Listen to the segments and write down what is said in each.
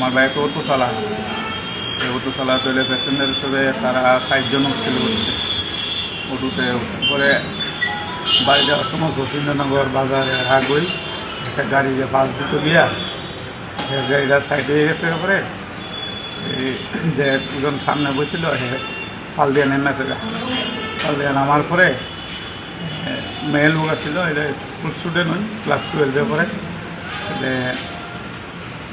আমার ভাই তো অটো চালা অটো চালা তৈলে প্যাসেঞ্জার হিসেবে তারা ষাটজন উঠছিল অটোতে পরে বাড়ি যাওয়ার সময় শচীন্দ্রনগর বাজারে আগুই একটা গাড়ি যে বাস দুটো গিয়া গাড়িটা সাইডে হয়ে গেছে পরে এই যে একজন সামনে বসছিল, সে পাল দিয়ে নেমেছে। পাল দিয়ে নামার পরে মেয়ে লোক আসছিল এটা স্কুল স্টুডেন্ট হই ক্লাস টুয়েলভে পরে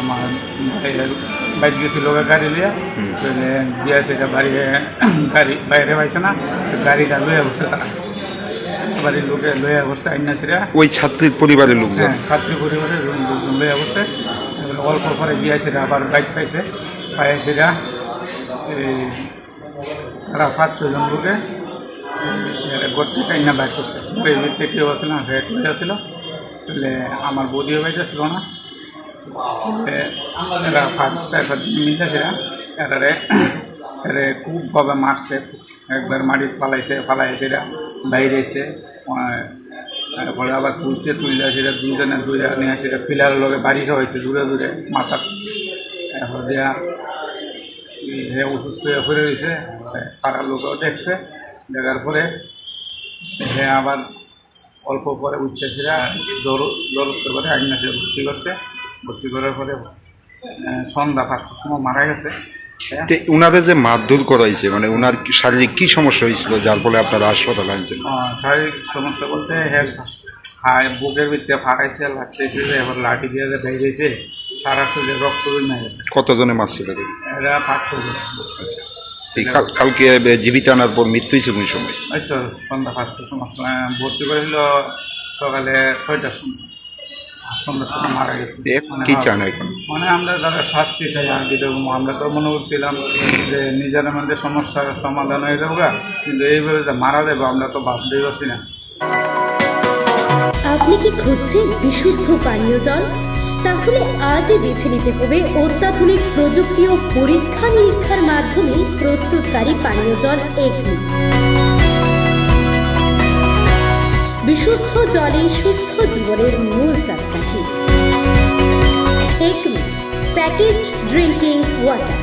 আমার ভাইয়ের বাইক গেছিল গাড়ি লিয়া। তাহলে গিয়া সেটা বাড়ি গাড়ি বাইরে পাইছে না গাড়িটা লইয়া বসে তারা বাড়ির লোকে লইয়া বসছে আইনা সেটা ওই ছাত্রীর পরিবারের লোকজন? হ্যাঁ ছাত্রী পরিবারের লোকজন লইয়া বসছে অল্প পরে গিয়া সেটা আবার বাইক পাইছে। পায়ে সেটা এই তারা পাঁচ ছজন লোকে গর্তে কাইনা বাইক করছে এই ভিতরে কেউ আছে না ভেট হয়ে আসছিল তাহলে আমার বৌদিও বাইতে ছিল না। এরে খুবভাবে মারছে, একবার মাটির ফালাইছে ফালাই সেটা বাইরে এসে তারপরে আবার তুলছে তুললে সেটা দুজনে দুই নিয়ে সেটা ফিলার লগে বাড়ি হয়েছে দূরে দূরে মাথার এরপর দিয়া হে অসুস্থ হয়ে পড়ে রয়েছে পাড়ার লোকও দেখছে, দেখার পরে হে আবার অল্প পরে উঠতে সেরা জ্বর জ্বরস্থ করে আইনাসে ভর্তি করছে। ভর্তি করার পরে সন্ধ্যা পাঁচটার সময় মারা গেছে। হ্যাঁ। তে উনারে যে মারধর করাইছে মানে উনার শারীরিক কি সমস্যা হয়েছিল যার ফলে আপনারা হাসপাতালে আনছেন? শারীরিক সমস্যা বলতে হ্যাঁ বুকের ভিতরে ফাটাইছে লাগতেছে এবার লাঠি দিয়ে বেরিয়েছে সারা শরীরে রক্ত জমে গেছে। কতজনে মারছিল তাকে? এরা পাঁচ ছজন কাল- কালকে জীবিত আনার পর মৃত্যু হয়েছে কোন সময়? ওই তো সন্ধ্যা পাঁচটার সময় ভর্তি করেছিল সকালে ছয়টার সময়। সন্ধ্যার মারা গেছে। মানে কি হ্যাঁ, চান এখন? মানে আমরা যারা শাস্তি চাই আর কি দেখুন আমরা তো মনে করছিলাম যে নিজের মধ্যে সমস্যার সমাধান হয়ে যাব কিন্তু এইভাবে যে মারা যাব আমরা তো ভাবতেই পারছি না। আপনি কি খুঁজছেন বিশুদ্ধ পানীয় জল? তাহলে আজই বেছে নিতে হবে অত্যাধুনিক প্রযুক্তি ও পরীক্ষা নিরীক্ষার মাধ্যমে প্রস্তুতকারী পানীয় জল এগনি বিশুদ্ধ জলে সুস্থ জীবনের মূল চাকাঠি। Package drinking water